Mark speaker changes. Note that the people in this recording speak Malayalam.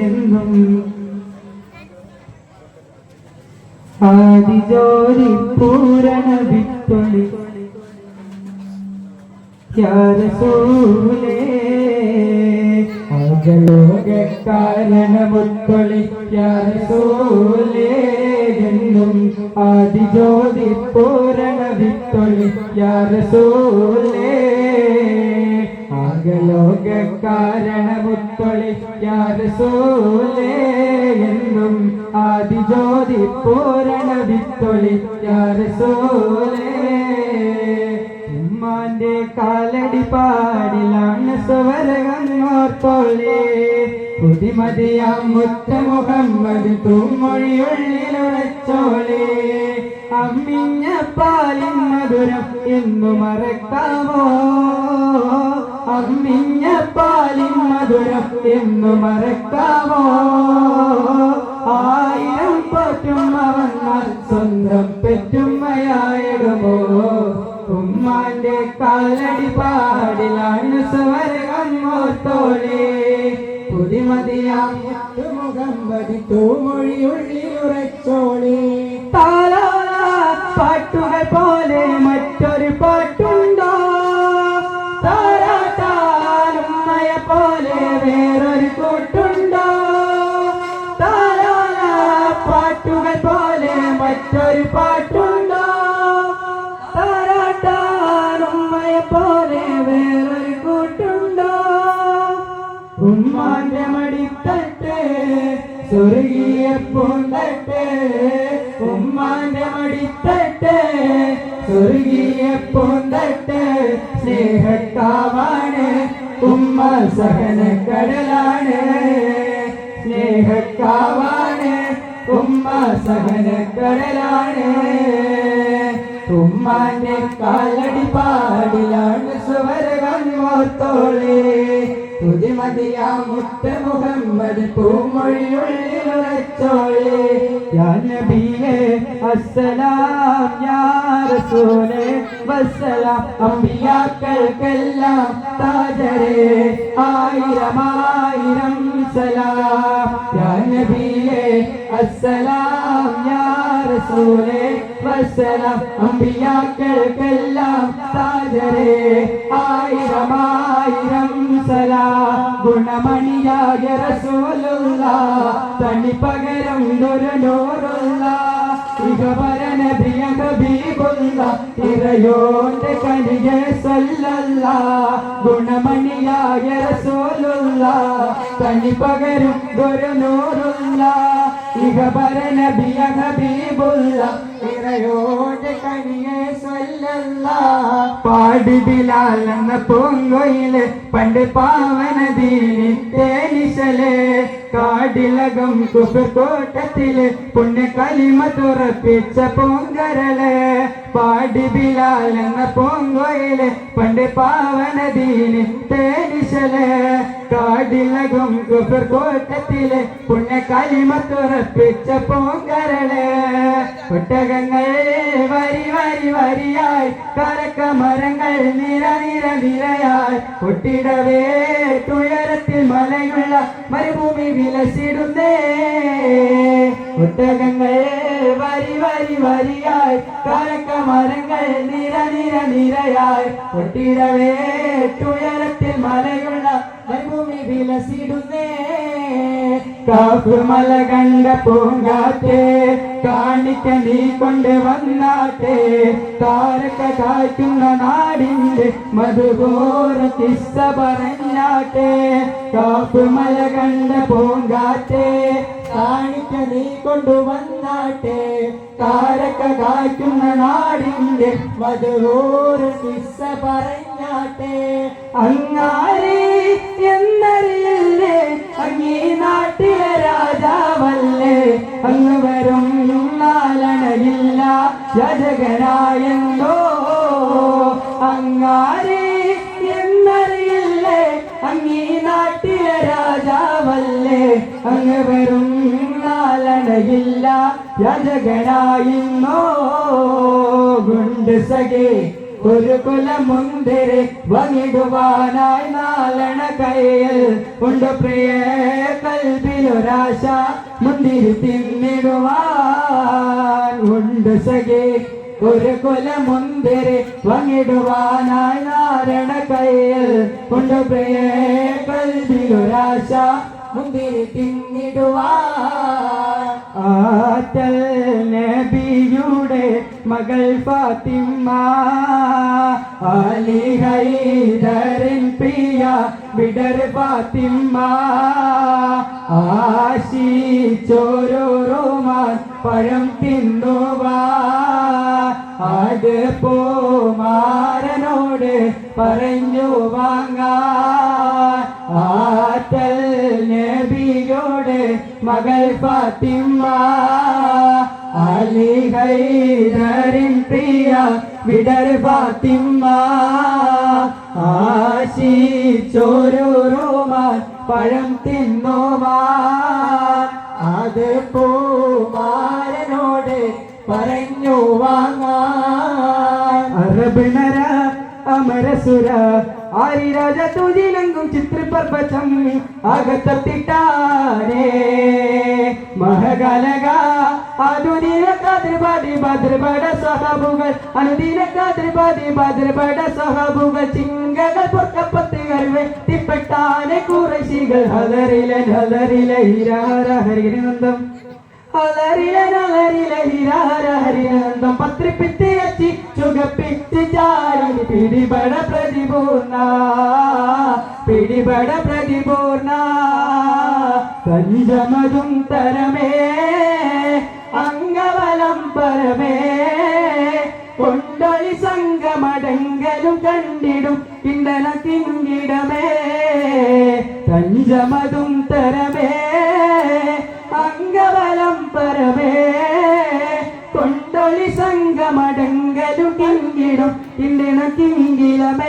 Speaker 1: എന്നും ആദിജോരി പൂരണ വിത്തൊളി യാ ആദിജോതി പൂരണ വിത്തൊളി യാ റസൂലേ ആകലോക കാരണമുത്തൊളി യാ എന്നും ആദിജ്യോതി പൂരണ വിത്തൊളി യാ റസൂലേ ഉമ്മാന്റെ കാലടി പാടിലാണ് സ്വരകങ്ങോർത്തോളേ പുതിമതിയാം മുത്ത മുഹമ്മദ് തൂമൊഴിയുള്ളിലുറച്ചോളേ അമ്മിഞ്ഞ പാലിൻ മധുരം എന്നു മറക്കാമോ? അമ്മിഞ്ഞ പാലിൻ മധുരം എന്നു മറക്കാമോ? ആയിരം പറ്റും അവന്മാർ സ്വന്തം പെറ്റുമ്മയായിടുമോ? ഉമ്മാന്റെ കാലടി പാടിലാണ് സ്വരകമ്മോത്തോളേ പുതിമതിയാം തൂമൊഴി തൂമൊഴിയുള്ളിലുറച്ചോളേ താലോല പാട്ടുകൾ പോലെ മറ്റൊരു പാട്ടുണ്ടോ? താരാട്ടാലുമ്മയെ പോലെ വേറൊരു കൂട്ടുണ്ടോ? താലോല പാട്ടുകൾ പോലെ മറ്റൊരു പാട്ടുണ്ടോ? സ്വർഗീയ പൂന്തട്ട് ഉമ്മാന്റെ മടിത്തട്ടെ സ്വർഗീയ പൂന്തട്ട് സ്നേഹക്കാവാണ് ഉമ്മ സഹന കടലാണ് സ്നേഹക്കാവാണ് ഉമ്മ സഹന കടലാണ് ഉമ്മാന്റെ കാലടി പാടിലാണ് സ്വരകങ്ങോത്തോളേ പുതിമതിയാ മുത്ത മുഹമ്മദ് പൂമൊഴിയുള്ളിലുറച്ചോളേ യാ നബിയേ അസ്സലാം യാ റസൂലേ വസ്സലാം. അമ്പിയാക്കൾക്കെല്ലാം താജരേ ആയിരം ആയിരം സലാം. യാ നബിയേ അസ്സലാം യാ റസൂലേ വസ്സലാം. അമ്പിയാക്കൾക്കെല്ലാം താജരേ ആയിരം ഗുണമണിയായ റസൂലുള്ള തനി പകരം ഒരു നൂറുള്ള ഇഹപരന പ്രിയ ഹബീബുള്ള ഇറയോന്റെ കനിയെ സല്ലല്ല ഗുണമണിയായ റസൂലുള്ള തനി പകരം ഒരു നൂറുള്ള ഇഹപരന പ്രിയ ഇറയോന്റെ കനിയെ സല്ലല്ല. പാടി ബിലാൽ എന്ന പൂങ്കൊയിൽ പണ്ട് പാവനദീനി തേനിശൽ. കാടിലകം കുപ്പോട്ടത്തിൽ പുണ്യ കലിമ തുറപ്പിച്ച പൂങ്കരൽ പാടി ബിലാൽ എന്ന പൂങ്കൊയിൽ പണ്ട് പാവനദീനി തേനിശൽ. കാടിലകം കുഫർകോട്ടത്തിൽ പുണ്യ കലിമ തുറപ്പിച്ച പൂങ്കരൽ ഒട്ടകങ്ങൾ വരി വരി വരിയായി കരക്ക മരങ്ങൾ നിര നിര നിരയായി. ഒട്ടിടവേ തുയരത്തിൽ മലയുള്ള മരുഭൂമി വിലസിടുന്നേ. ഒട്ടകങ്ങൾ വരി വരി വരിയായി കരക്ക മരങ്ങൾ നിര നിര നിരയായി. ഒട്ടിടവേ തുയരത്തിൽ മലയുള്ള വിലസിടുന്നേ. കാക്കുമല കണ്ട പൂങ്കാറ്റേ കാണിക്ക നീ കൊണ്ട് വന്നാട്ടെ താരക്ക കാറ്റുന്ന നാടിന്റെ മധുഘോര കിസ്സ പറഞ്ഞാട്ടെ കാക്കുമല കണ്ട പൂങ്കാറ്റേ കാണിക്ക നീ കൊണ്ടുവന്നാട്ടെ കാരക്ക കാറ്റുന്ന നാടിന്റെ മധുപോര കിസ്സ പറഞ്ഞാട്ടെ. അങ്ങാരി എന്നറിയില്ലേ? അങ്ങീ നാട്ടിലെ രാജാവല്ലേ? അങ്ങ് വരും നാലണയില്ല യജകനായെന്തോ അങ്ങാരി എന്നറിയില്ലേ? അങ്ങീ നാട്ടിലെ രാജാവല്ലേ? അങ്ങ് വരും നാലണയില്ല യജകനായിന്നോ ഗുണ്ട് സഖേ ഒരു കുലമുന്തിരി വങ്ങിടുവാനായി നാലണ കയ്യിൽ ഉണ്ട്. പ്രിയ കൽവിലൊരാശ മുന്തിരി തിന്നിടുവാൻ ഉണ്ട് സഖി. ഒരു കുലമുന്തിരി വങ്ങിടുവാനായി നാരണ കയ്യിൽ ഉണ്ട്. പ്രിയ കൽവിലൊരാശ മുന്തിരി തിന്നിടുവാൻ ആറ്റൽ നബിയുടെ മകൾ ഫാത്തിമ അലി ഹൈദരൻ പ്രിയ വിടർ ഫാത്തിമ ആശിച്ചോരോമാൻ പഴം തിന്നുവാ. അത് പോമാരനോട് പറഞ്ഞു വാങ്ങാൻ മകൾ ഫാത്തിമ അലി ഹൈദറിൻ പ്രിയ വിടർ ഫാത്തിമ ആശിച്ചോരോമാൻ പഴം തിന്നുവാൻ അത് പൂമാരനോട് പറഞ്ഞു വാങ്ങാൻ അറബിണര അമരസുര ആരിരാജ തുജിലങ്കും ചിത്രപ്രപഞ്ചം അകത്തത്തിട്ടാരേ മഹകലക അനുദിന കാതിർപാടി ഭദ്രപട സഹബുകൾ അനുദിന കാതിർപാടി ഭദ്രപട സഹബുകൾ ചിങ്കകൾ പൊർക്കപ്പത്തുകൾ വെട്ടിപ്പെട്ടാനെ കുറശികൾ. ഹലറിലെ ഹലറിലെ ഹിരാര ഹരിനന്ദം ഹലറിലെ ഹലരിലെ ഹിരാര ഹരിനന്ദം പത്രിപ്പിത്തി അച്ചി ചുകപ്പിച്ച് ചാരി പിടിപട പ്രതിപൂർണ പിടിപട പ്രതിപൂർണ. കഞ്ചമതും തരമേ അംഗബലം പരമേ. കൊണ്ടൊളി സംഘമടങ്കലും കണ്ടിടും കിണ്ടല കിങ്കിടമേ കഞ്ചമതും തരമേ അംഗബലം പരമേ. കിങ്കിടും